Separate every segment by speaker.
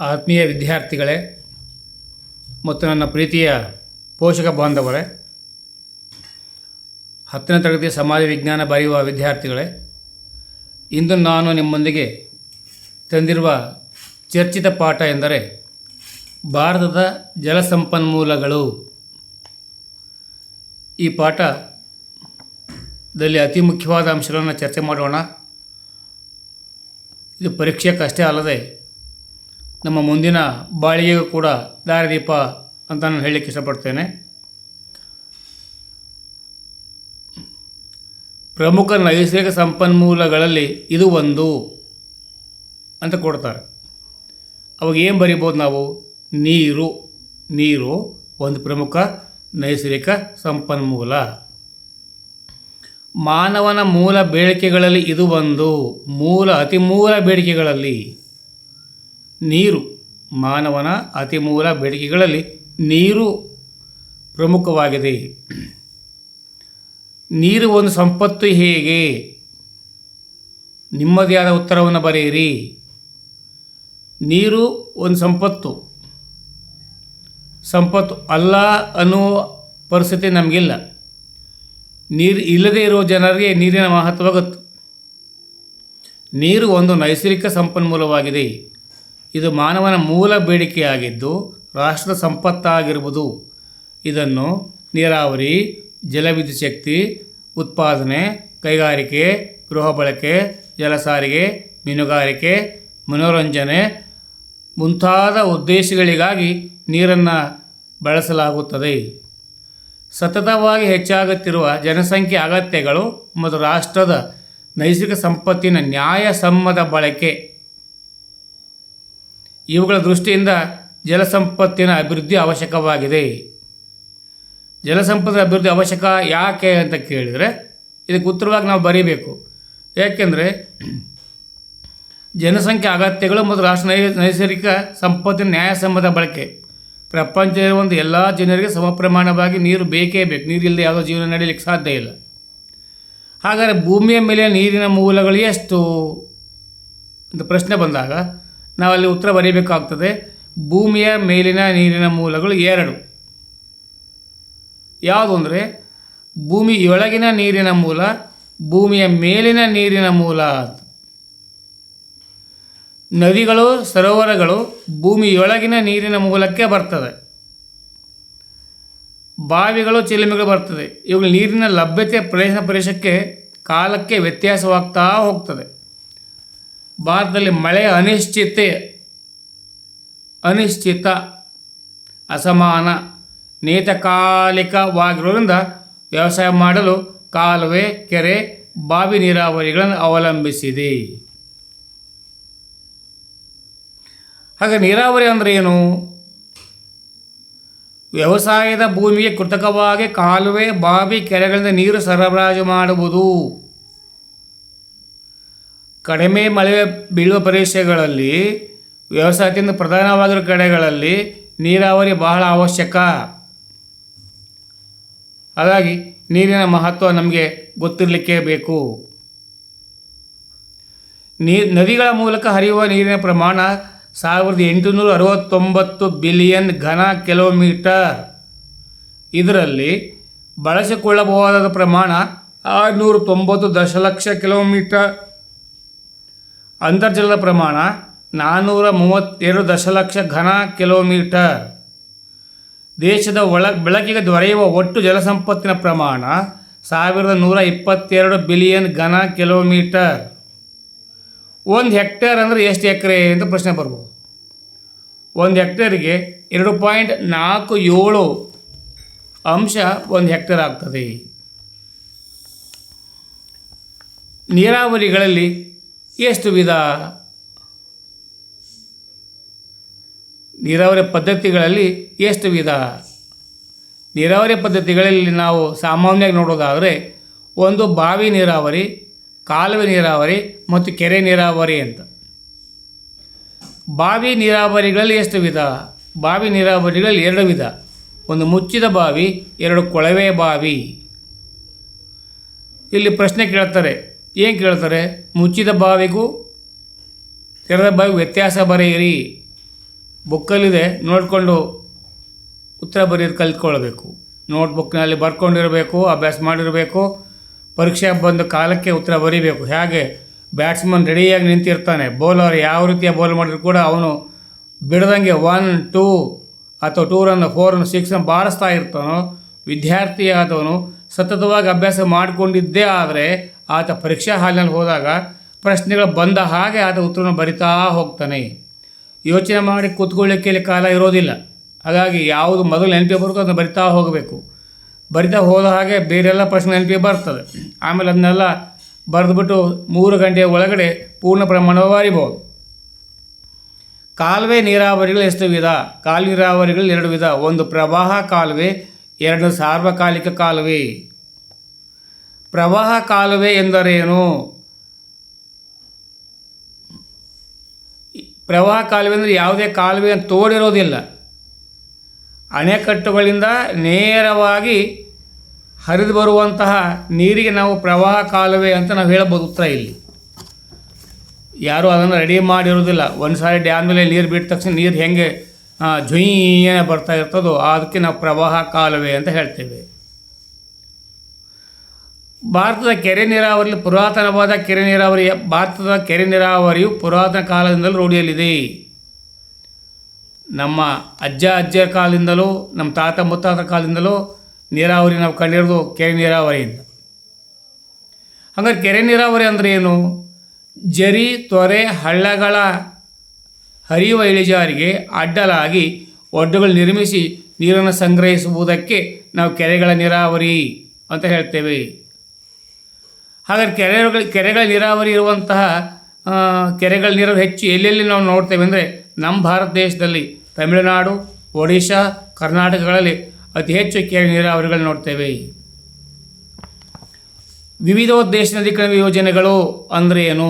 Speaker 1: ಆತ್ಮೀಯ ವಿದ್ಯಾರ್ಥಿಗಳೇ, ಮತ್ತು ನನ್ನ ಪ್ರೀತಿಯ ಪೋಷಕ ಬಾಂಧವರೇ, ಹತ್ತನೇ ತರಗತಿ ಸಮಾಜ ವಿಜ್ಞಾನ ಬರೆಯುವ ವಿದ್ಯಾರ್ಥಿಗಳೇ, ಇಂದು ನಾನು ನಿಮ್ಮೊಂದಿಗೆ ತಂದಿರುವ ಚರ್ಚಿತ ಪಾಠ ಎಂದರೆ ಭಾರತದ ಜಲಸಂಪನ್ಮೂಲಗಳು. ಈ ಪಾಠದಲ್ಲಿ ಅತಿ ಮುಖ್ಯವಾದ ಅಂಶಗಳನ್ನು ಚರ್ಚೆ ಮಾಡೋಣ. ಇದು ಪರೀಕ್ಷೆಗಷ್ಟೇ ಅಲ್ಲದೆ ನಮ್ಮ ಮುಂದಿನ ಬಾಳಿಗೆಗೂ ಕೂಡ ದಾರಿದೀಪ ಅಂತ ನಾನು ಹೇಳಲಿಕ್ಕೆ ಇಷ್ಟಪಡ್ತೇನೆ. ಪ್ರಮುಖ ನೈಸರ್ಗಿಕ ಸಂಪನ್ಮೂಲಗಳಲ್ಲಿ ಇದು ಒಂದು ಅಂತ ಕೊಡ್ತಾರೆ. ಅವಾಗ ಏನು ಬರಿಬೋದು ನಾವು? ನೀರು. ನೀರು ಒಂದು ಪ್ರಮುಖ ನೈಸರ್ಗಿಕ ಸಂಪನ್ಮೂಲ. ಮಾನವನ ಮೂಲ ಬೇಡಿಕೆಗಳಲ್ಲಿ ಇದು ಒಂದು. ಮೂಲ, ಅತಿ ಮೂಲ ಬೇಡಿಕೆಗಳಲ್ಲಿ ನೀರು. ಮಾನವನ ಅತಿ ಮೂಲ ಬೇಡಿಕೆಗಳಲ್ಲಿ ನೀರು ಪ್ರಮುಖವಾಗಿದೆ. ನೀರು ಒಂದು ಸಂಪತ್ತು ಹೇಗೆ? ನಿಮ್ಮದೇ ಆದ ಉತ್ತರವನ್ನು ಬರೆಯಿರಿ. ನೀರು ಒಂದು ಸಂಪತ್ತು. ಸಂಪತ್ತು ಅಲ್ಲ ಅನ್ನುವ ಪರಿಸ್ಥಿತಿ ನಮಗಿಲ್ಲ. ನೀರು ಇಲ್ಲದೇ ಇರುವ ಜನರಿಗೆ ನೀರಿನ ಮಹತ್ವ ಗೊತ್ತು. ನೀರು ಒಂದು ನೈಸರ್ಗಿಕ ಸಂಪನ್ಮೂಲವಾಗಿದೆ. ಇದು ಮಾನವನ ಮೂಲ ಬೇಡಿಕೆಯಾಗಿದ್ದು ರಾಷ್ಟ್ರದ ಸಂಪತ್ತಾಗಿರುವುದು. ಇದನ್ನು ನೀರಾವರಿ, ಜಲವಿದ್ಯುತ್ ಶಕ್ತಿ, ಉತ್ಪಾದನೆ, ಕೈಗಾರಿಕೆ, ಗೃಹ ಬಳಕೆ ಜಲ ಸಾರಿಗೆ ಮೀನುಗಾರಿಕೆ, ಮನೋರಂಜನೆ ಮುಂತಾದ ಉದ್ದೇಶಗಳಿಗಾಗಿ ನೀರನ್ನು ಬಳಸಲಾಗುತ್ತದೆ. ಸತತವಾಗಿ ಹೆಚ್ಚಾಗುತ್ತಿರುವ ಜನಸಂಖ್ಯೆ ಅಗತ್ಯಗಳು ಮತ್ತು ರಾಷ್ಟ್ರದ ನೈಸರ್ಗಿಕ ಸಂಪತ್ತಿನ ನ್ಯಾಯಸಮ್ಮತ ಬಳಕೆ ಇವುಗಳ ದೃಷ್ಟಿಯಿಂದ ಜಲಸಂಪತ್ತಿನ ಅಭಿವೃದ್ಧಿ ಅವಶ್ಯಕವಾಗಿದೆ. ಜಲಸಂಪತ್ತಿನ ಅಭಿವೃದ್ಧಿ ಅವಶ್ಯಕ ಯಾಕೆ ಅಂತ ಕೇಳಿದರೆ, ಇದಕ್ಕೆ ಉತ್ತರವಾಗಿ ನಾವು ಬರೀಬೇಕು. ಏಕೆಂದರೆ ಜನಸಂಖ್ಯೆ ಅಗತ್ಯಗಳು ಮತ್ತು ರಾಷ್ಟ್ರ ನೈಸರ್ಗಿಕ ಸಂಪತ್ತಿನ ನ್ಯಾಯಸಮ್ಮತ ಬಳಕೆ. ಪ್ರಪಂಚದ ಒಂದು ಎಲ್ಲ ಜನರಿಗೆ ಸಮ ಪ್ರಮಾಣವಾಗಿ ನೀರು ಬೇಕೇ ಬೇಕು. ನೀರಿಲ್ಲದೆ ಯಾವುದೋ ಜೀವನ ನಡೆಯಲಿಕ್ಕೆ ಸಾಧ್ಯ ಇಲ್ಲ. ಹಾಗಾದರೆ ಭೂಮಿಯ ಮೇಲೆ ನೀರಿನ ಮೂಲಗಳು ಎಷ್ಟು? ಅಂತ ಪ್ರಶ್ನೆ ಬಂದಾಗ ನಾವಲ್ಲಿ ಉತ್ತರ ಬರೀಬೇಕಾಗ್ತದೆ. ಭೂಮಿಯ ಮೇಲಿನ ನೀರಿನ ಮೂಲಗಳು ಎರಡು. ಯಾವುದು ಅಂದರೆ, ಭೂಮಿಯೊಳಗಿನ ನೀರಿನ ಮೂಲ, ಭೂಮಿಯ ಮೇಲಿನ ನೀರಿನ ಮೂಲ ನದಿಗಳು, ಸರೋವರಗಳು ಭೂಮಿಯೊಳಗಿನ ನೀರಿನ ಮೂಲಕ್ಕೆ ಬರ್ತದೆ. ಬಾವಿಗಳು, ಚಿಲುಮೆಗಳು ಬರ್ತದೆ. ಇವುಗಳು ನೀರಿನ ಲಭ್ಯತೆ ಪ್ರದೇಶ ಪ್ರದೇಶಕ್ಕೆ ಕಾಲಕ್ಕೆ ವ್ಯತ್ಯಾಸವಾಗ್ತಾ ಹೋಗ್ತದೆ. ಭಾರತದಲ್ಲಿ ಮಳೆ ಅನಿಶ್ಚಿತೆ, ಅನಿಶ್ಚಿತ, ಅಸಮಾನ ನಿಯತಕಾಲಿಕವಾಗಿರೋದ್ರಿಂದ ವ್ಯವಸಾಯ ಮಾಡಲು ಕಾಲುವೆ, ಕೆರೆ, ಬಾವಿ ನೀರಾವರಿಗಳನ್ನು ಅವಲಂಬಿಸಿದೆ. ಹಾಗೆ ನೀರಾವರಿ ಅಂದರೆ ಏನು? ವ್ಯವಸಾಯದ ಭೂಮಿಗೆ ಕೃತಕವಾಗಿ ಕಾಲುವೆ, ಬಾವಿ, ಕೆರೆಗಳಿಂದ ನೀರು ಸರಬರಾಜು ಮಾಡುವುದು. ಕಡಿಮೆ ಮಳೆ ಬೀಳುವ ಪ್ರದೇಶಗಳಲ್ಲಿ, ವ್ಯವಸಾಯದಿಂದ ಪ್ರಧಾನವಾಗಿರುವ ಕಡೆಗಳಲ್ಲಿ ನೀರಾವರಿ ಬಹಳ ಅವಶ್ಯಕ. ಹಾಗಾಗಿ ನೀರಿನ ಮಹತ್ವ ನಮಗೆ ಗೊತ್ತಿರಲಿಕ್ಕೆ ಬೇಕು. ನೀ, ನದಿಗಳ ಮೂಲಕ ಹರಿಯುವ ನೀರಿನ ಪ್ರಮಾಣ ಸಾವಿರದ ಎಂಟುನೂರ ಅರವತ್ತೊಂಬತ್ತು ಬಿಲಿಯನ್ ಘನ ಕಿಲೋಮೀಟರ್. ಇದರಲ್ಲಿ ಬಳಸಿಕೊಳ್ಳಬಹುದಾದ ಪ್ರಮಾಣ ಆರುನೂರ ತೊಂಬತ್ತು ದಶಲಕ್ಷ ಕಿಲೋಮೀಟರ್. ಅಂತರ್ಜಲದ ಪ್ರಮಾಣ ನಾನ್ನೂರ ಮೂವತ್ತೆರಡು ದಶಲಕ್ಷ ಘನ ಕಿಲೋಮೀಟರ್. ದೇಶದ ಒಳ, ಬೆಳಕಿಗೆ ದೊರೆಯುವ ಒಟ್ಟು ಜಲಸಂಪತ್ತಿನ ಪ್ರಮಾಣ ಸಾವಿರದ ನೂರ ಇಪ್ಪತ್ತೆರಡು ಬಿಲಿಯನ್ ಘನ ಕಿಲೋಮೀಟರ್. ಒಂದು ಹೆಕ್ಟೇರ್ ಅಂದರೆ ಎಷ್ಟು ಎಕರೆ ಅಂತ ಪ್ರಶ್ನೆ ಬರ್ಬೋದು. ಒಂದು ಹೆಕ್ಟೇರಿಗೆ ಎರಡು ಪಾಯಿಂಟ್ ನಾಲ್ಕು ಏಳು ಅಂಶ ಒಂದು ಹೆಕ್ಟೇರ್ ಆಗ್ತದೆ. ನೀರಾವರಿಗಳಲ್ಲಿ ಎಷ್ಟು ವಿಧ ನೀರಾವರಿ ಪದ್ಧತಿಗಳಲ್ಲಿ ಎಷ್ಟು ವಿಧ? ನೀರಾವರಿ ಪದ್ಧತಿಗಳಲ್ಲಿ ನಾವು ಸಾಮಾನ್ಯವಾಗಿ ನೋಡೋದಾದರೆ ಒಂದು ಬಾವಿ ನೀರಾವರಿ, ಕಾಲುವೆ ನೀರಾವರಿ ಮತ್ತು ಕೆರೆ ನೀರಾವರಿ ಅಂತ. ಬಾವಿ ನೀರಾವರಿಗಳಲ್ಲಿ ಎಷ್ಟು ವಿಧ? ಬಾವಿ ನೀರಾವರಿಗಳಲ್ಲಿ ಎರಡು ವಿಧ. ಒಂದು ಮುಚ್ಚಿದ ಬಾವಿ, ಎರಡು ಕೊಳವೆ ಬಾವಿ. ಇಲ್ಲಿ ಪ್ರಶ್ನೆ ಕೇಳ್ತಾರೆ ಏನು ಕೇಳ್ತಾರೆ? ಮುಚ್ಚಿದ ಬಾವಿಗೂ ತೆರೆದ ಬಾವಿಗೂ ವ್ಯತ್ಯಾಸ ಬರೆಯಿರಿ. ಬುಕ್ಕಲ್ಲಿದೆ, ನೋಡಿಕೊಂಡು ಉತ್ತರ ಬರೆಯೋದು ಕಲ್ತ್ಕೊಳ್ಬೇಕು. ನೋಟ್ಬುಕ್ನಲ್ಲಿ ಬರ್ಕೊಂಡಿರಬೇಕು, ಅಭ್ಯಾಸ ಮಾಡಿರಬೇಕು, ಪರೀಕ್ಷೆ ಬಂದ ಕಾಲಕ್ಕೆ ಉತ್ತರ ಬರೀಬೇಕು. ಹೇಗೆ? ಬ್ಯಾಟ್ಸ್ಮನ್ ರೆಡಿಯಾಗಿ ನಿಂತಿರ್ತಾನೆ. ಬೌಲರ್ ಯಾವ ರೀತಿಯ ಬೌಲ್ ಮಾಡಿದ್ರು ಕೂಡ ಅವನು ಬಿಡದಂಗೆ ಒನ್ ಟೂ ಅಥವಾ two run four run six run ಬಾರಿಸ್ತಾ ಇರ್ತಾನೋ ವಿದ್ಯಾರ್ಥಿ ಆದವನು ಸತತವಾಗಿ ಅಭ್ಯಾಸ ಮಾಡಿಕೊಂಡಿದ್ದೇ ಆದರೆ ಆತ ಪರೀಕ್ಷಾ ಹಾಲಿನಲ್ಲಿ ಹೋದಾಗ ಪ್ರಶ್ನೆಗಳು ಬಂದ ಹಾಗೆ ಆತ ಉತ್ತರವನ್ನು ಬರಿತಾ ಹೋಗ್ತಾನೆ. ಯೋಚನೆ ಮಾಡಿ ಕೂತ್ಕೊಳ್ಳಿಕ್ಕೆ ಇಲ್ಲಿ ಕಾಲ ಇರೋದಿಲ್ಲ. ಹಾಗಾಗಿ ಯಾವುದು ಮೊದಲು ನೆನಪಿಗೆ ಬರುತ್ತೋ ಅದನ್ನು ಬರಿತಾ ಹೋಗಬೇಕು. ಬರಿತಾ ಹೋದ ಹಾಗೆ ಬೇರೆಲ್ಲ ಪ್ರಶ್ನೆ ನೆನಪಿಗೆ ಬರ್ತದೆ. ಆಮೇಲೆ ಅದನ್ನೆಲ್ಲ ಬರೆದುಬಿಟ್ಟು ಮೂರು ಗಂಟೆಯ ಒಳಗಡೆ ಪೂರ್ಣ ಪ್ರಮಾಣವಾಗಿ ಬರಿಬೋದು. ಕಾಲುವೆ ನೀರಾವರಿಗಳು ಎಷ್ಟು ವಿಧ? ಕಾಲು ನೀರಾವರಿಗಳು ಎರಡು ವಿಧ. ಒಂದು ಪ್ರವಾಹ ಕಾಲುವೆ, ಎರಡು ಸಾರ್ವಕಾಲಿಕ ಕಾಲುವೆ. ಪ್ರವಾಹ ಕಾಲುವೆ ಎಂದರೇನು? ಪ್ರವಾಹ ಕಾಲುವೆ ಅಂದರೆ ಯಾವುದೇ ಕಾಲುವೆ ತೋಡಿರೋದಿಲ್ಲ. ಅಣೆಕಟ್ಟುಗಳಿಂದ ನೇರವಾಗಿ ಹರಿದು ಬರುವಂತಹ ನೀರಿಗೆ ನಾವು ಪ್ರವಾಹ ಕಾಲುವೆ ಅಂತ ನಾವು ಹೇಳಬಹುದು ಉತ್ತರ ಇಲ್ಲಿ. ಯಾರೂ ಅದನ್ನು ರೆಡಿ ಮಾಡಿರೋದಿಲ್ಲ. ಒಂದು ಸಾರಿ ಡ್ಯಾಮ್ ಮೇಲೆ ನೀರು ಬಿಟ್ಟ ತಕ್ಷಣ ನೀರು ಹೆಂಗೆ ಜುಯ್ಯನೆ ಬರ್ತಾ ಇರ್ತದೋ, ಅದಕ್ಕೆ ನಾವು ಪ್ರವಾಹ ಕಾಲುವೆ ಅಂತ ಹೇಳ್ತೇವೆ. ಭಾರತದ ಕೆರೆ ನೀರಾವರಿ ಪುರಾತನವಾದ ಕೆರೆ ನೀರಾವರಿ, ಭಾರತದ ಕೆರೆ ನೀರಾವರಿಯು ಪುರಾತನ ಕಾಲದಿಂದಲೂ ರೂಢಿಯಲ್ಲಿದೆ. ನಮ್ಮ ಅಜ್ಜ ಅಜ್ಜರ ಕಾಲದಿಂದಲೂ, ನಮ್ಮ ತಾತ ಮುತ್ತಾತ ಕಾಲದಿಂದಲೂ ನೀರಾವರಿ ನಾವು ಕಂಡಿರೋದು ಕೆರೆ ನೀರಾವರಿಯಿಂದ ಹಂಗಾರೆ ಕೆರೆ ನೀರಾವರಿ ಅಂದರೆ ಏನು? ಜರಿ, ತೊರೆ, ಹಳ್ಳಗಳ ಹರಿಯುವ ಇಳಿಜಾರಿಗೆ ಅಡ್ಡಲಾಗಿ ಒಡ್ಡುಗಳು ನಿರ್ಮಿಸಿ ನೀರನ್ನು ಸಂಗ್ರಹಿಸುವುದಕ್ಕೆ ನಾವು ಕೆರೆಗಳ ನೀರಾವರಿ ಅಂತ ಹೇಳ್ತೇವೆ. ಹಾಗಾದ್ರೆ ಕೆರೆಗಳ ಕೆರೆಗಳ ನೀರಾವರಿ ಇರುವಂತಹ ಕೆರೆಗಳ ನೀರು ಹೆಚ್ಚು ಎಲ್ಲೆಲ್ಲಿ ನಾವು ನೋಡ್ತೇವೆ ಅಂದರೆ ನಮ್ಮ ಭಾರತ ದೇಶದಲ್ಲಿ, ತಮಿಳುನಾಡು, ಒಡಿಶಾ, ಕರ್ನಾಟಕಗಳಲ್ಲಿ ಅತಿ ಹೆಚ್ಚು ಕೆರೆ ನೀರಾವರಿಗಳು ನೋಡ್ತೇವೆ. ವಿವಿಧೋದ್ದೇಶ ನದೀಕರಣ ಯೋಜನೆಗಳು ಅಂದರೆ ಏನು?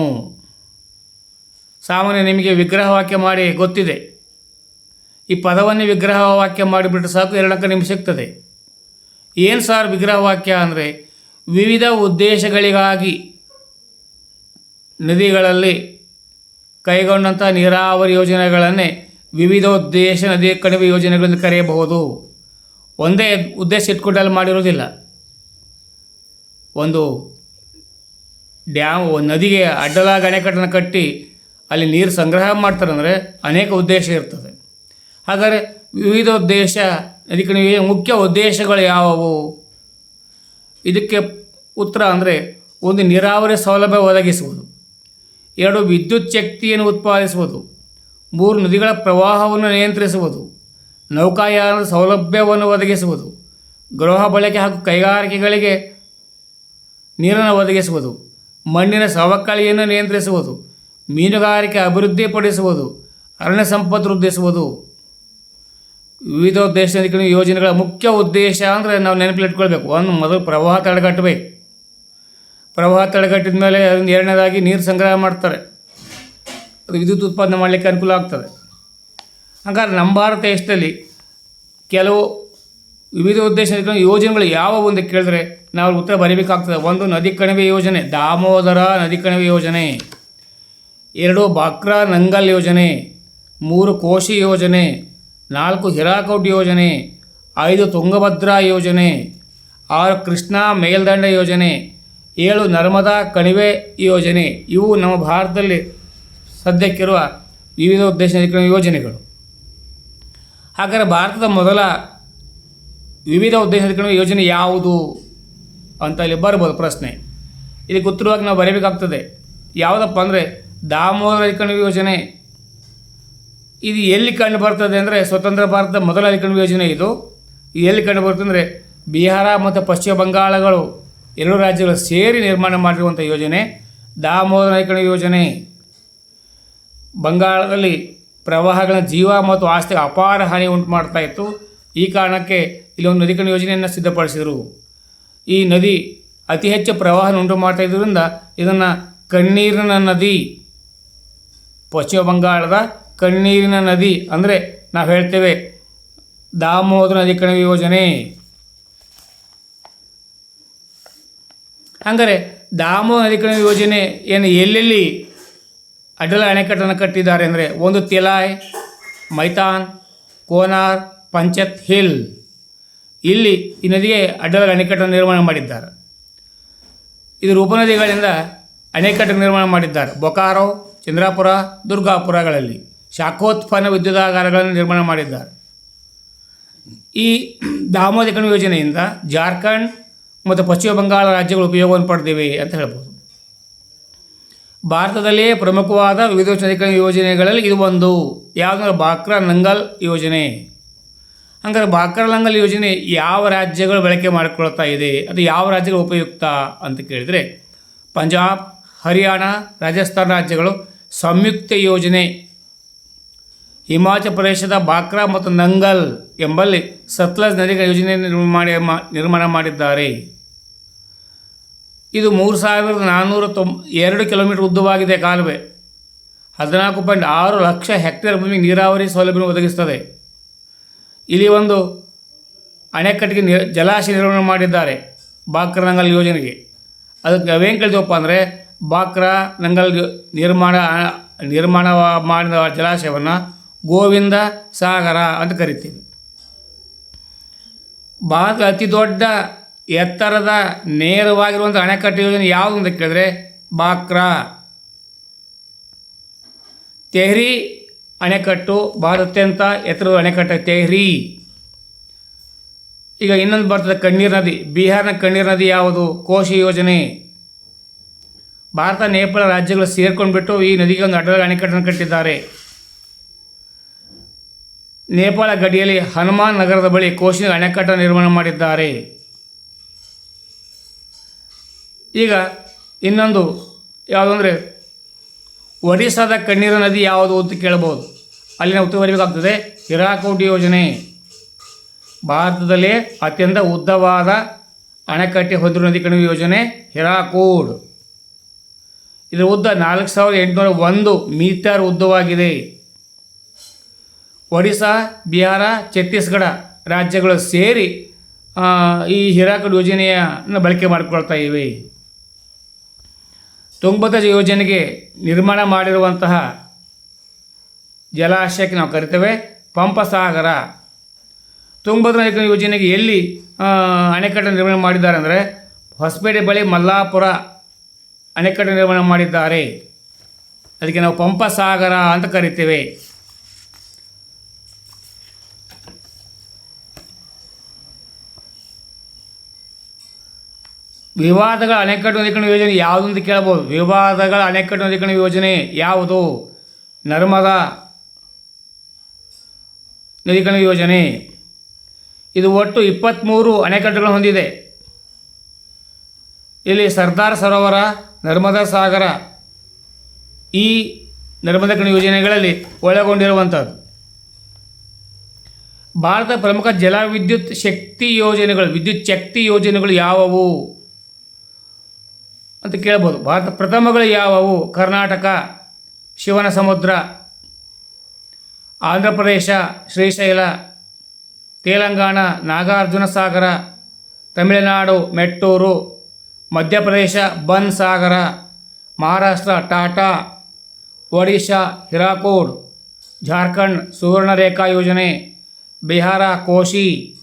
Speaker 1: ಸಾಮಾನ್ಯ ನಿಮಗೆ ವಿಗ್ರಹ ವಾಕ್ಯ ಮಾಡಿ ಗೊತ್ತಿದೆ. ಈ ಪದವನ್ನೇ ವಿಗ್ರಹ ವಾಕ್ಯ ಮಾಡಿಬಿಟ್ರೆ ಸಾಕು ಎರಡಕ್ಕೆ ನಿಮಿಷ ಸಿಗ್ತದೆ. ಏನು ಸಾರ್ ವಿಗ್ರಹ ವಾಕ್ಯ ಅಂದರೆ? ವಿವಿಧ ಉದ್ದೇಶಗಳಿಗಾಗಿ ನದಿಗಳಲ್ಲಿ ಕೈಗೊಂಡಂಥ ನೀರಾವರಿ ಯೋಜನೆಗಳನ್ನೇ ವಿವಿಧ ಉದ್ದೇಶ ನದಿ ಕಣಿವೆ ಯೋಜನೆಗಳೆಂದು ಕರೆಯಬಹುದು. ಒಂದೇ ಉದ್ದೇಶ ಇಟ್ಕೊಂಡಲ್ಲಿ ಮಾಡಿರೋದಿಲ್ಲ ಒಂದು ಡ್ಯಾಮ್ ನದಿಗೆ ಅಡ್ಡಲಾಗಿ ಅಣೆಕಟ್ಟನ್ನು ಕಟ್ಟಿ ಅಲ್ಲಿ ನೀರು ಸಂಗ್ರಹ ಮಾಡ್ತಾರೆ ಅಂದರೆ ಅನೇಕ ಉದ್ದೇಶ ಇರ್ತದೆ. ಹಾಗಾದರೆ ವಿವಿಧ ಉದ್ದೇಶ ನದಿ ಕಣಿವೆ ಮುಖ್ಯ ಉದ್ದೇಶಗಳು ಯಾವುವು? ಇದಕ್ಕೆ ಉತ್ತರ ಅಂದರೆ ಒಂದು ನೀರಾವರಿ ಸೌಲಭ್ಯ ಒದಗಿಸುವುದು. ಎರಡು ವಿದ್ಯುತ್ ಶಕ್ತಿಯನ್ನು ಉತ್ಪಾದಿಸುವುದು. ಮೂರು ನದಿಗಳ ಪ್ರವಾಹವನ್ನು ನಿಯಂತ್ರಿಸುವುದು. ನೌಕಾಯಾನದ ಸೌಲಭ್ಯವನ್ನು ಒದಗಿಸುವುದು. ಗೃಹ ಬಳಕೆ ಹಾಗೂ ಕೈಗಾರಿಕೆಗಳಿಗೆ ನೀರನ್ನು ಒದಗಿಸುವುದು. ಮಣ್ಣಿನ ಸವಕಳಿಯನ್ನು ನಿಯಂತ್ರಿಸುವುದು. ಮೀನುಗಾರಿಕೆ ಅಭಿವೃದ್ಧಿಪಡಿಸುವುದು. ಅರಣ್ಯ ಸಂಪತ್ತು ವೃದ್ಧಿಸುವುದು. ವಿವಿಧ ಉದ್ದೇಶ ಯೋಜನೆಗಳ ಮುಖ್ಯ ಉದ್ದೇಶ ಅಂದರೆ ನಾವು ನೆನಪಿಲಿಟ್ಕೊಳ್ಬೇಕು ಒಂದು ಮೊದಲು ಪ್ರವಾಹ ತಡೆಗಟ್ಟಬೇಕು. ಪ್ರವಾಹ ತಡೆಗಟ್ಟಿದ ಮೇಲೆ ಅದನ್ನು ಎರಡನೇದಾಗಿ ನೀರು ಸಂಗ್ರಹ ಮಾಡ್ತಾರೆ. ಅದು ವಿದ್ಯುತ್ ಉತ್ಪಾದನೆ ಮಾಡಲಿಕ್ಕೆ ಅನುಕೂಲ ಆಗ್ತದೆ. ಹಾಗಾದ್ರೆ ನಮ್ಮ ಭಾರತ ದೇಶದಲ್ಲಿ ಕೆಲವು ವಿವಿಧ ಉದ್ದೇಶ ಯೋಜನೆಗಳು ಯಾವ ಒಂದು ಕೇಳಿದ್ರೆ ನಾವು ಉತ್ತರ ಬರೀಬೇಕಾಗ್ತದೆ. ಒಂದು ನದಿ ಕಣಿವೆ ಯೋಜನೆ, ದಾಮೋದರ ನದಿ ಕಣಿವೆ ಯೋಜನೆ, ಎರಡು ಬಾಕ್ರಾ ನಂಗಲ್ ಯೋಜನೆ, ಮೂರು ಕೋಶಿ ಯೋಜನೆ, ನಾಲ್ಕು ಹಿರಾಕೌಟ್ ಯೋಜನೆ, ಐದು ತುಂಗಭದ್ರಾ ಯೋಜನೆ, ಆರು ಕೃಷ್ಣಾ ಮೇಲ್ದಂಡ ಯೋಜನೆ ಏಳು ನರ್ಮದಾ ಕಣಿವೆ ಯೋಜನೆ. ಇವು ನಮ್ಮ ಭಾರತದಲ್ಲಿ ಸದ್ಯಕ್ಕಿರುವ ವಿವಿಧ ಉದ್ದೇಶ ನದಿಗಳ ಯೋಜನೆಗಳು. ಹಾಗಾದರೆ ಭಾರತದ ಮೊದಲ ವಿವಿಧ ಉದ್ದೇಶ ನದಿಗಳ ಯೋಜನೆ ಯಾವುದು ಅಂತ ಇಲ್ಲಿ ಬರ್ಬೋದು ಪ್ರಶ್ನೆ. ಇದಕ್ಕೆ ಉತ್ತರವಾಗಿ ನಾವು ಬರೀಬೇಕಾಗ್ತದೆ. ಯಾವುದಪ್ಪ ಅಂದರೆ ದಾಮೋದರ ಕಣಿವೆ ಯೋಜನೆ. ಇದು ಎಲ್ಲಿ ಕಂಡು ಬರ್ತದೆ ಅಂದರೆ ಸ್ವತಂತ್ರ ಭಾರತದ ಮೊದಲ ಕಣಿವೆ ಯೋಜನೆ ಇದು. ಎಲ್ಲಿ ಕಂಡು ಬರ್ತದೆ ಅಂದರೆ ಬಿಹಾರ ಮತ್ತು ಪಶ್ಚಿಮ ಬಂಗಾಳಗಳು. ಎರಡು ರಾಜ್ಯಗಳು ಸೇರಿ ನಿರ್ಮಾಣ ಮಾಡಿರುವಂಥ ಯೋಜನೆ, ದಾಮೋದರ ಯೋಜನೆ, ಬಂಗಾಳದಲ್ಲಿ ಪ್ರವಾಹಗಳ ಜೀವ ಮತ್ತು ಆಸ್ತಿ ಅಪಾರ ಹಾನಿ ಉಂಟು ಮಾಡ್ತಾ ಇತ್ತು. ಈ ಕಾರಣಕ್ಕೆ ಇಲ್ಲಿ ಒಂದು ನದಿಕಣ ಯೋಜನೆಯನ್ನು ಸಿದ್ಧಪಡಿಸಿದರು. ಈ ನದಿ ಅತಿ ಹೆಚ್ಚು ಪ್ರವಾಹ ಉಂಟು ಮಾಡ್ತಾ ಇದ್ದರಿಂದ ಇದನ್ನು ಕಣ್ಣೀರಿನ ನದಿ, ಪಶ್ಚಿಮ ಬಂಗಾಳದ ಕಣ್ಣೀರಿನ ನದಿ ಅಂದರೆ ನಾವು ಹೇಳ್ತೇವೆ ದಾಮೋದರ ನದಿ ಕಣಿವೆ ಯೋಜನೆ. ಹಂಗಾರೆ ದಾಮೋ ನದಿ ಕಣಿವೆ ಯೋಜನೆ ಏನು ಎಲ್ಲೆಲ್ಲಿ ಅಡ್ಡಲ ಅಣೆಕಟ್ಟನ್ನು ಕಟ್ಟಿದ್ದಾರೆ ಅಂದರೆ ಒಂದು ತಿಲಾಯ್, ಮೈತಾನ್, ಕೋನಾರ್, ಪಂಚತ್ ಹಿಲ್. ಇಲ್ಲಿ ಈ ನದಿಗೆ ಅಡ್ಡಲ ಅಣೆಕಟ್ಟನ್ನು ನಿರ್ಮಾಣ ಮಾಡಿದ್ದಾರೆ. ಇದು ಉಪನದಿಗಳಿಂದ ಅಣೆಕಟ್ಟು ನಿರ್ಮಾಣ ಮಾಡಿದ್ದಾರೆ. ಬೊಕಾರೋ, ಚಂದ್ರಾಪುರ, ದುರ್ಗಾಪುರಗಳಲ್ಲಿ ಶಾಖೋತ್ಪನ್ನ ವಿದ್ಯುದಾಗಾರಗಳನ್ನು ನಿರ್ಮಾಣ ಮಾಡಿದ್ದಾರೆ. ಈ ದಾಮೋದಕನ ಯೋಜನೆಯಿಂದ ಜಾರ್ಖಂಡ್ ಮತ್ತು ಪಶ್ಚಿಮ ಬಂಗಾಳ ರಾಜ್ಯಗಳು ಉಪಯೋಗವನ್ನು ಪಡೆದಿವೆ ಅಂತ ಹೇಳ್ಬೋದು. ಭಾರತದಲ್ಲಿಯೇ ಪ್ರಮುಖವಾದ ವಿವಿಧ ಚಂದ್ರೀಕರಣ ಯೋಜನೆಗಳಲ್ಲಿ ಇದು ಒಂದು. ಯಾವುದಂದ್ರೆ ಬಾಕ್ರಾ ನಂಗಲ್ ಯೋಜನೆ. ಹಂಗಾರೆ ಬಾಕ್ರಾ ನಂಗಲ್ ಯೋಜನೆ ಯಾವ ರಾಜ್ಯಗಳು ಬಳಕೆ ಮಾಡಿಕೊಳ್ತಾ ಇದೆ? ಅದು ಯಾವ ರಾಜ್ಯಗಳು ಉಪಯುಕ್ತ ಅಂತ ಕೇಳಿದರೆ, ಪಂಜಾಬ್, ಹರಿಯಾಣ, ರಾಜಸ್ಥಾನ ರಾಜ್ಯಗಳು ಸಂಯುಕ್ತ ಯೋಜನೆ ಹಿಮಾಚಲ ಪ್ರದೇಶದ ಬಾಕ್ರಾ ಮತ್ತು ನಂಗಲ್ ಎಂಬಲ್ಲಿ ಸತ್ಲಜ್ ನದಿಗಳ ಯೋಜನೆ ನಿರ್ಮಾಣ ಮಾಡಿದ್ದಾರೆ. ಇದು ಮೂರು ಸಾವಿರದ ನಾನ್ನೂರ ತೊಂಬ ಎರಡು ಕಿಲೋಮೀಟರ್ ಉದ್ದವಾಗಿದೆ ಕಾಲುವೆ. ಹದಿನಾಲ್ಕು ಪಾಯಿಂಟ್ ಆರು ಲಕ್ಷ ಹೆಕ್ಟೇರ್ ಭೂಮಿ ನೀರಾವರಿ ಸೌಲಭ್ಯ ಒದಗಿಸುತ್ತದೆ. ಇಲ್ಲಿ ಒಂದು ಅಣೆಕಟ್ಟಿಗೆ ನಿರ್ ಜಲಾಶಯ ನಿರ್ಮಾಣ ಮಾಡಿದ್ದಾರೆ ಬಾಕ್ರಾ ನಂಗಲ್ ಯೋಜನೆಗೆ. ಅದಕ್ಕೆ ನಾವೇನು ಕೇಳ್ತೀವಪ್ಪ ಅಂದರೆ ಬಾಕ್ರಾ ನಂಗಲ್ ನಿರ್ಮಾಣ ನಿರ್ಮಾಣ ಮಾಡಿದ ಜಲಾಶಯವನ್ನು ಗೋವಿಂದ ಸಾಗರ ಅಂತ ಕರಿತೀವಿ ಭಾರತದ ಅತಿ ದೊಡ್ಡ ಎತ್ತರದ ನೇರವಾಗಿರುವಂಥ ಅಣೆಕಟ್ಟು ಯೋಜನೆ ಯಾವುದು ಅಂತ ಕೇಳಿದ್ರೆ ಬಾಕ್ರಾ. ತೆಹ್ರಿ ಅಣೆಕಟ್ಟು ಭಾರತ ಅತ್ಯಂತ ಎತ್ತರದ ಅಣೆಕಟ್ಟು ತೆಹ್ರಿ. ಈಗ ಇನ್ನೊಂದು ಬರ್ತದೆ ಕಣ್ಣೀರ್ ನದಿ. ಬಿಹಾರ್ನ ಕಣ್ಣೀರ್ ನದಿ ಯಾವುದು? ಕೋಶಿ ಯೋಜನೆ. ಭಾರತ ನೇಪಾಳ ರಾಜ್ಯಗಳು ಸೇರ್ಕೊಂಡ್ಬಿಟ್ಟು ಈ ನದಿಗೆ ಒಂದು ಅಡ್ಡ ಅಣೆಕಟ್ಟನ್ನು ಕಟ್ಟಿದ್ದಾರೆ. ನೇಪಾಳ ಗಡಿಯಲ್ಲಿ ಹನುಮಾನ್ ನಗರದ ಬಳಿ ಕೋಶಿ ಅಣೆಕಟ್ಟು ನಿರ್ಮಾಣ ಮಾಡಿದ್ದಾರೆ. ಈಗ ಇನ್ನೊಂದು ಯಾವುದಂದರೆ ಒಡಿಸ್ಸಾದ ಕಣ್ಣೀರ ನದಿ ಯಾವುದು ಅಂತ ಕೇಳಬಹುದು ಅಲ್ಲಿನ ಉತ್ತರ ಬರಬೇಕಾಗ್ತದೆ ಹಿರಾಕೋಟಿ ಯೋಜನೆ. ಭಾರತದಲ್ಲೇ ಅತ್ಯಂತ ಉದ್ದವಾದ ಅಣೆಕಟ್ಟೆ ಹೊಂದಿರುವ ನದಿ ಕಣಿವೆ ಯೋಜನೆ ಹಿರಾಕೋಡ್. ಇದರ ಉದ್ದ ನಾಲ್ಕು ಸಾವಿರದ ಎಂಟುನೂರ ಒಂದು ಮೀಟರ್ ಉದ್ದವಾಗಿದೆ. ಒಡಿಶಾ ಬಿಹಾರ, ಛತ್ತೀಸ್ಗಢ ರಾಜ್ಯಗಳು ಸೇರಿ ಈ ಹಿರಾಕಡ್ ಯೋಜನೆಯನ್ನು ಬಳಕೆ ಮಾಡಿಕೊಳ್ತಾ ಇವೆ. ತುಂಗಭದ್ರಾ ಯೋಜನೆಗೆ ನಿರ್ಮಾಣ ಮಾಡಿರುವಂತಹ ಜಲಾಶಯಕ್ಕೆ ನಾವು ಕರಿತೇವೆ, ಪಂಪಸಾಗರ. ತುಂಗಭದ್ರಾ ಯೋಜನೆಗೆ ಎಲ್ಲಿ ಅಣೆಕಟ್ಟು ನಿರ್ಮಾಣ ಮಾಡಿದ್ದಾರೆ ಅಂದರೆ ಹೊಸಪೇಟೆ ಬಳಿ ಮಲ್ಲಾಪುರ ಅಣೆಕಟ್ಟು ನಿರ್ಮಾಣ ಮಾಡಿದ್ದಾರೆ. ಅದಕ್ಕೆ ನಾವು ಪಂಪಸಾಗರ ಅಂತ ಕರಿತೇವೆ. ವಿವಾದಗಳ ಅಣೆಕಟ್ಟು ನದೀಕರಣ ಯೋಜನೆ ಯಾವುದು ಅಂತ ಕೇಳ್ಬೋದು ವಿವಾದಗಳ ಅಣೆಕಟ್ಟು ನದೀಕರಣ ಯೋಜನೆ ಯಾವುದು? ನರ್ಮದಾ ನದೀಕರಣ ಯೋಜನೆ. ಇದು ಒಟ್ಟು ಇಪ್ಪತ್ತ್ಮೂರು ಅಣೆಕಟ್ಟುಗಳನ್ನು ಹೊಂದಿದೆ. ಇಲ್ಲಿ ಸರ್ದಾರ್ ಸರೋವರ, ನರ್ಮದಾ ಸಾಗರ ಈ ನರ್ಮದಾ ಕಣಿ ಯೋಜನೆಗಳಲ್ಲಿ ಒಳಗೊಂಡಿರುವಂಥದ್ದು. ಭಾರತದ ಪ್ರಮುಖ ಜಲ ವಿದ್ಯುತ್ ಶಕ್ತಿ ಯೋಜನೆಗಳು, ವಿದ್ಯುತ್ ಶಕ್ತಿ ಯೋಜನೆಗಳು ಯಾವುವು? ಅಂತ ಕೇಳ್ಬೋದು. ಭಾರತ ಪ್ರಥಮಗಳು ಯಾವುವು? ಕರ್ನಾಟಕ ಶಿವನ ಸಮುದ್ರ ಆಂಧ್ರ ಪ್ರದೇಶ ಶ್ರೀಶೈಲ, ತೆಲಂಗಾಣ ನಾಗಾರ್ಜುನ ಸಾಗರ ತಮಿಳುನಾಡು, ಮೆಟ್ಟೂರು, ಮಧ್ಯಪ್ರದೇಶ ಬನ್ ಸಾಗರ ಮಹಾರಾಷ್ಟ್ರ, ಟಾಟಾ, ಒಡಿಶಾ, ಹಿರಾಕೋಡ್, ಜಾರ್ಖಂಡ್, ಸುವರ್ಣರೇಖಾ ಯೋಜನೆ, ಬಿಹಾರ, ಕೋಶಿ,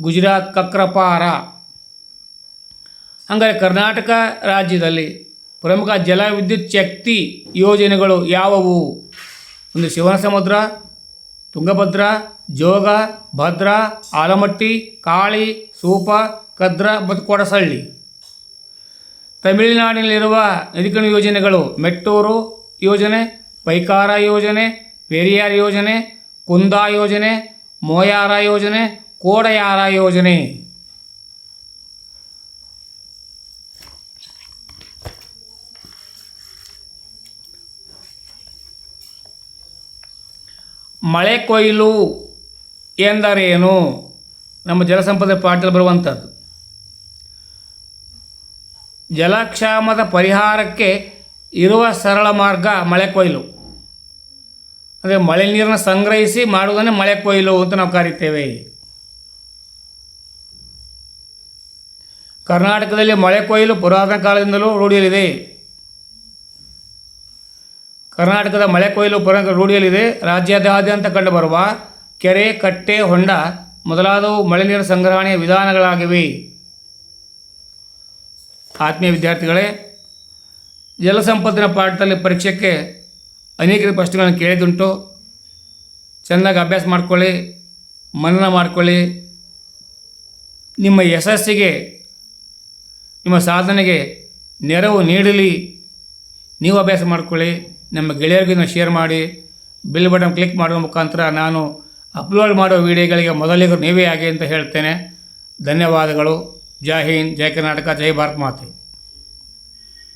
Speaker 1: ಗುಜರಾತ್, ಕಕ್ರಪಾರ. ಹಂಗಾರೆ ಕರ್ನಾಟಕ ರಾಜ್ಯದಲ್ಲಿ ಪ್ರಮುಖ ಜಲ ವಿದ್ಯುತ್ ಶಕ್ತಿ ಯೋಜನೆಗಳು ಯಾವುವು? ಒಂದು ಶಿವನ ಸಮುದ್ರ ತುಂಗಭದ್ರಾ, ಜೋಗ, ಭದ್ರಾ, ಆಲಮಟ್ಟಿ, ಕಾಳಿ, ಸೂಪ, ಕದ್ರ ಮತ್ತು ಕೊಡಸಳ್ಳಿ. ತಮಿಳುನಾಡಿನಲ್ಲಿರುವ ನದಿಕಣ ಯೋಜನೆಗಳು ಮೆಟ್ಟೂರು ಯೋಜನೆ, ಪೈಕಾರ ಯೋಜನೆ, ಪೆರಿಯಾರ್ ಯೋಜನೆ, ಕುಂದಾ ಯೋಜನೆ, ಮೋಯಾರ ಯೋಜನೆ, ಕೋಡಯಾರ ಯೋಜನೆ. ಮಳೆ ಕೊಯ್ಲು ಎಂದರೇನು ನಮ್ಮ ಜಲಸಂಪದ ಪಾಠದಲ್ಲಿ ಬರುವಂಥದ್ದು. ಜಲಕ್ಷಾಮದ ಪರಿಹಾರಕ್ಕೆ ಇರುವ ಸರಳ ಮಾರ್ಗ ಮಳೆ ಕೊಯ್ಲು. ಅಂದರೆ ಮಳೆ ನೀರನ್ನು ಸಂಗ್ರಹಿಸಿ ಮಾಡುವುದನ್ನೇ ಮಳೆ ಕೊಯ್ಲು ಅಂತ ನಾವು ಕರಿತೇವೆ. ಕರ್ನಾಟಕದಲ್ಲಿ ಮಳೆ ಕೊಯ್ಲು ಪುರಾತನ ಕಾಲದಿಂದಲೂ ರೂಢಿಯಲ್ಲಿದೆ. ಕರ್ನಾಟಕದ ಮಳೆ ಕೊಯ್ಲು ಪರಂಗ ರೂಢಿಯಲ್ಲಿದೆ. ರಾಜ್ಯಾದ್ಯಂತ ಕಂಡುಬರುವ ಕೆರೆ, ಕಟ್ಟೆ, ಹೊಂಡ ಮೊದಲಾದವು ಮಳೆ ನೀರು ಸಂಗ್ರಹಣೆಯ ವಿಧಾನಗಳಾಗಿವೆ. ಆತ್ಮೀಯ ವಿದ್ಯಾರ್ಥಿಗಳೇ ಜಲಸಂಪತ್ತಿನ ಪಾಠದಲ್ಲಿ ಪರೀಕ್ಷೆಗೆ ಅನೇಕ ಪ್ರಶ್ನೆಗಳನ್ನು ಕೇಳಿದುಂಟು ಚೆನ್ನಾಗಿ ಅಭ್ಯಾಸ ಮಾಡಿಕೊಳ್ಳಿ, ಮನನ ಮಾಡಿಕೊಳ್ಳಿ. ನಿಮ್ಮ ಯಶಸ್ಸಿಗೆ, ನಿಮ್ಮ ಸಾಧನೆಗೆ ನೆರವು ನೀಡಲಿ. ನೀವು ಅಭ್ಯಾಸ ಮಾಡ್ಕೊಳ್ಳಿ. ನಮ್ಮ ಗೆಳೆಯರಿಗೂ ಇದನ್ನು ಶೇರ್ ಮಾಡಿ ಬಿಲ್ ಬಟನ್ ಕ್ಲಿಕ್ ಮಾಡುವ ಮುಖಾಂತರ ನಾನು ಅಪ್ಲೋಡ್ ಮಾಡೋ ವಿಡಿಯೋಗಳಿಗೆ ಮೊದಲಿಗೂ ನೀವೇ ಆಗಿ ಅಂತ ಹೇಳ್ತೇನೆ. ಧನ್ಯವಾದಗಳು. ಜೈ ಹಿಂದ್, ಜೈ ಕರ್ನಾಟಕ, ಜೈ ಭಾರತ್ ಮಾತೆ.